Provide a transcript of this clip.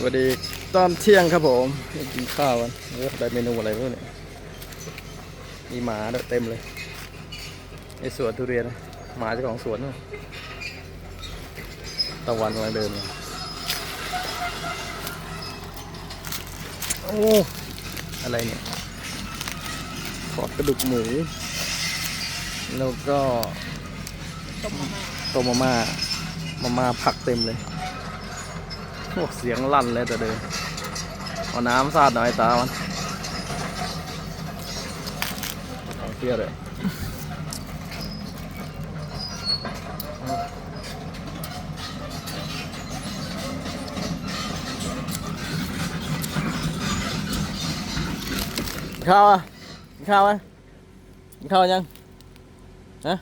สวัสดีตอนเที่ยงครับผมกินข้าวกันเออได้เมนูอะไรพวกเนี่ยมีหมาด้วยเต็มเลยในสวนทุเรียนหมาเจ้าของสวนตะวันกำลังเดินโอ้อะไรเนี่ยทอดกระดูกหมูแล้วก็ต้มมาม่ามาม่าผักเต็มเลย อ้เสียงลั่นเลยแต่เดินเอาน้ำสาดหน่อยตามันเอาเที่ยวเลยกินข้าวอ่ะกินข้าวไหมกินข้าวยังฮะ